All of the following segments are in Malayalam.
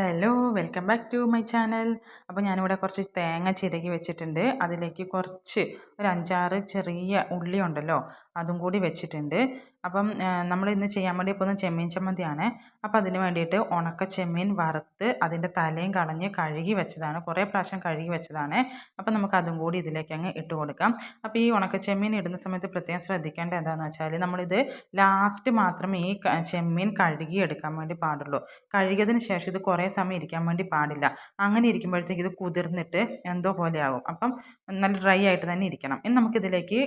Hello welcome back to my channel അപ്പോൾ ഞാനിവിടെ കുറച്ച് തേങ്ങ ചിരകി വെച്ചിട്ടുണ്ട്. അതിലേക്ക് കുറച്ച് ഒരു അഞ്ചാറ് ചെറിയ ഉള്ളി ഉണ്ടല്ലോ അതും കൂടി വെച്ചിട്ടുണ്ട്. അപ്പം നമ്മൾ ഇന്ന് ചെയ്യാൻ വേണ്ടി പോകുന്ന ചെമ്മീൻ ചമ്മന്തിയാണ്. അപ്പോൾ അതിന് വേണ്ടിയിട്ട് ഉണക്ക ചെമ്മീൻ വറുത്ത് അതിന്റെ തലയും കളഞ്ഞ് കഴുകി വെച്ചതാണ്. കുറേ പ്രാവശ്യം കഴുകി വെച്ചതാണ്. അപ്പോൾ നമുക്ക് അതും കൂടി ഇതിലേക്ക് അങ്ങ് ഇട്ട് കൊടുക്കാം. അപ്പോൾ ഈ ഉണക്ക ചെമ്മീൻ ഇടുന്ന സമയത്ത് പ്രത്യേകം ശ്രദ്ധിക്കേണ്ട എന്താണെന്ന് വെച്ചാൽ നമ്മളിത് ലാസ്റ്റ് മാത്രമേ ഈ ചെമ്മീൻ കഴുകി എടുക്കാൻ വേണ്ടി പാടുള്ളൂ. കഴുകിയതിന് ശേഷം ഇത് കുറേ സമയം ഇരിക്കാൻ വേണ്ടി പാടില്ല. അങ്ങനെ ഇരിക്കുമ്പോഴത്തേക്ക് ഇത് കുതിർന്നിട്ട് എന്തോ പോലെയാകും. അപ്പം നല്ല ഡ്രൈ ആയിട്ട് തന്നെ ഇരിക്കണം. ഇനി നമുക്കിതിലേക്ക്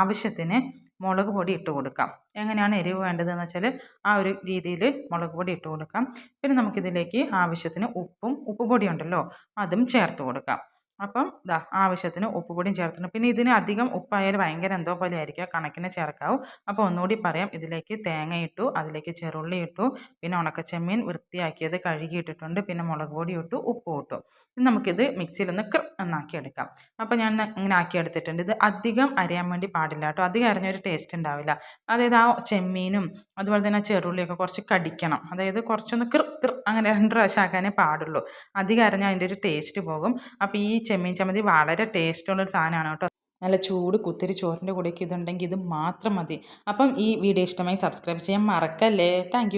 ആവശ്യത്തിന് മുളക് പൊടി ഇട്ട് കൊടുക്കാം. എങ്ങനെയാണ് എരിവ് വേണ്ടതെന്ന് വെച്ചാൽ ആ ഒരു രീതിയിൽ മുളക് പൊടി ഇട്ട് കൊടുക്കാം. പിന്നെ നമുക്കിതിലേക്ക് ആവശ്യത്തിന് ഉപ്പും ഉപ്പ് പൊടി ഉണ്ടല്ലോ അതും ചേർത്ത് കൊടുക്കാം. അപ്പം ഇതാ ആവശ്യത്തിന് ഉപ്പുപൊടിയും ചേർത്തിട്ടുണ്ട്. പിന്നെ ഇതിന് അധികം ഉപ്പായാൽ ഭയങ്കര എന്തോ പോലെ ആയിരിക്കും കണക്കിന് ചേർക്കാവും. അപ്പോൾ ഒന്നുകൂടി പറയാം. ഇതിലേക്ക് തേങ്ങ ഇട്ടു അതിലേക്ക് ചെറുള്ളി ഇട്ടു പിന്നെ ഉണക്കച്ചെമ്മീൻ വൃത്തിയാക്കിയത് കഴുകിയിട്ടിട്ടുണ്ട് പിന്നെ മുളക് പൊടി ഇട്ടു ഉപ്പ് ഇട്ടു. നമുക്കിത് മിക്സിയിൽ ഒന്ന് ക്ര എടുക്കാം. അപ്പോൾ ഞാൻ ഇങ്ങനെ ആക്കി എടുത്തിട്ടുണ്ട്. ഇത് അധികം അരയാൻ വേണ്ടി പാടില്ല കേട്ടോ. അധികം അരഞ്ഞൊരു ടേസ്റ്റ് ഉണ്ടാവില്ല. അതായത് ആ ചെമ്മീനും അതുപോലെ തന്നെ ചെറുള്ളിയൊക്കെ കുറച്ച് കടിക്കണം. അതായത് കുറച്ചൊന്ന് കൃ കൃ അങ്ങനെ രണ്ട് പ്രാവശ്യം ആക്കാനേ പാടുള്ളൂ. അധികം അരഞ്ഞാൽ അതിന്റെ ഒരു ടേസ്റ്റ് പോകും. അപ്പോൾ ഈ ചെമ്മീൻ ചമ്മന്തി വളരെ ടേസ്റ്റുള്ളൊരു സാധനമാണ് കേട്ടോ. നല്ല ചൂട് കുത്തിരി ചോറിന്റെ കൂടെയൊക്കെ ഇതുണ്ടെങ്കിൽ ഇത് മാത്രം മതി. അപ്പം ഈ വീഡിയോ ഇഷ്ടമായി സബ്സ്ക്രൈബ് ചെയ്യാൻ മറക്കല്ലേ? താങ്ക്